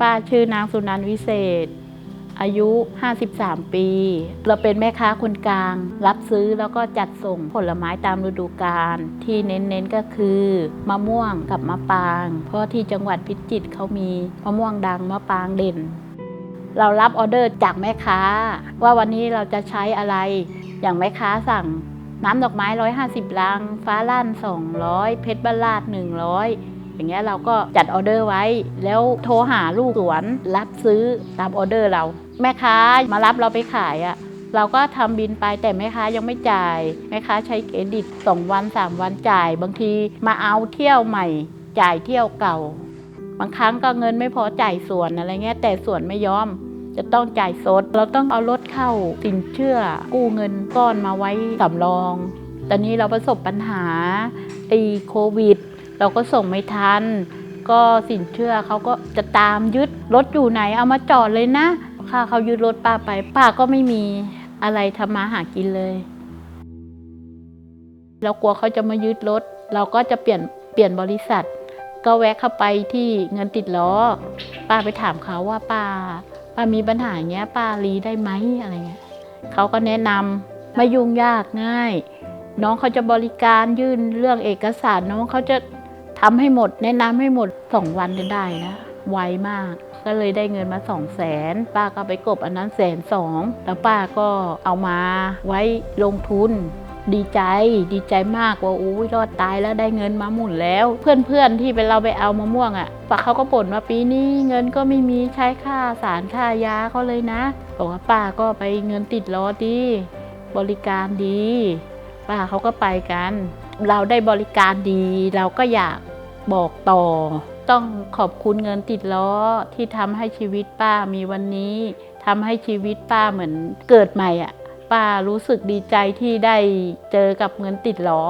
ป้าชื่อนางสุนันวิเศษ อายุ 53 ปี เราเป็นแม่ค้าคนกลาง รับซื้อแล้วก็จัดส่งผลไม้ตามฤดูกาลที่เน้นๆก็คือมะม่วงกับมะปาง เพราะที่จังหวัดพิจิตรเขามีมะม่วงดังมะปางเด่น เรารับออเดอร์จากแม่ค้า ว่าวันนี้เราจะใช้อะไรอย่างแม่ค้าสั่งน้ำดอกไม้ 150 ลัง ฟ้าลั่น 200 เพชรบ้าลาด 100 อย่างเงี้ยเราก็จัดออเดอร์ไว้ แล้วโทรหาลูกสวนรับซื้อตามออเดอร์เรา แม่ค้ามารับเราไปขายอะ่ะเราก็ทำบินไปแต่แม่ค้ายังไม่จ่ายแม่ค้าใช้เครดิต2วัน3วันจ่าย บางทีมาเอาเที่ยวใหม่ จ่ายเที่ยวเก่า บางครั้งก็เงินไม่พอจ่ายส่วนอะไรเงี้ยแต่ส่วนไม่ยอม จะต้องจ่ายสด เราต้องเอารถเข้าสินเชื่อ กู้เงินก้อนมาไว้สำรอง ตอนนี้เราประสบปัญหาไอ้โควิด เราก็ส่งไม่ทัน ก็สินเชื่อเขาก็จะตามยึดรถอยู่ไหนเอามาจอดเลยนะค่าเขายึดรถป้าไป ป้าก็ไม่มีอะไรทำมาหากินเลยเรากลัวเขาจะมายึดรถ เราก็จะเปลี่ยนเปลี่ยนบริษัท ก็แวะเข้าไปที่เงินติดล้อ ป้าไปถามเขาว่าป้า ป้ามีปัญหาเงี้ย ป้ารีได้ไหมอะไรเงี้ยเขาก็แนะนำไม่ยุ่งยากง่าย น้องเขาจะบริการยื่นเรื่องเอกสารน้องเขาจะ ทำให้หมด แนะนำให้หมดสองวันจะได้นะไวมาก ก็เลยได้เงินมาสองแสนป้าก็ไปกบอันนั้นแสนสองแล้วป้าก็เอามาไว้ลงทุนดีใจดีใจมากว่าอุ้ยรอดตายแล้วได้เงินมาหมุนแล้ว เพื่อนๆที่เป็นเราไปเอามะม่วงอะ่ะป้าเขาก็บ่นว่าปีนี้เงินก็ไม่มีใช้ค่าสารค่ายาเขาเลยนะบอกว่าป้าก็ไปเงินติดล้อดี บริการดี ป้าเขาก็ไปกัน เราได้บริการดี เราก็อยากบอกต่อ ต้องขอบคุณเงินติดล้อที่ทำให้ชีวิตป้ามีวันนี้ทำให้ชีวิตป้าเหมือนเกิดใหม่อะ ป้ารู้สึกดีใจที่ได้เจอกับเงินติดล้อ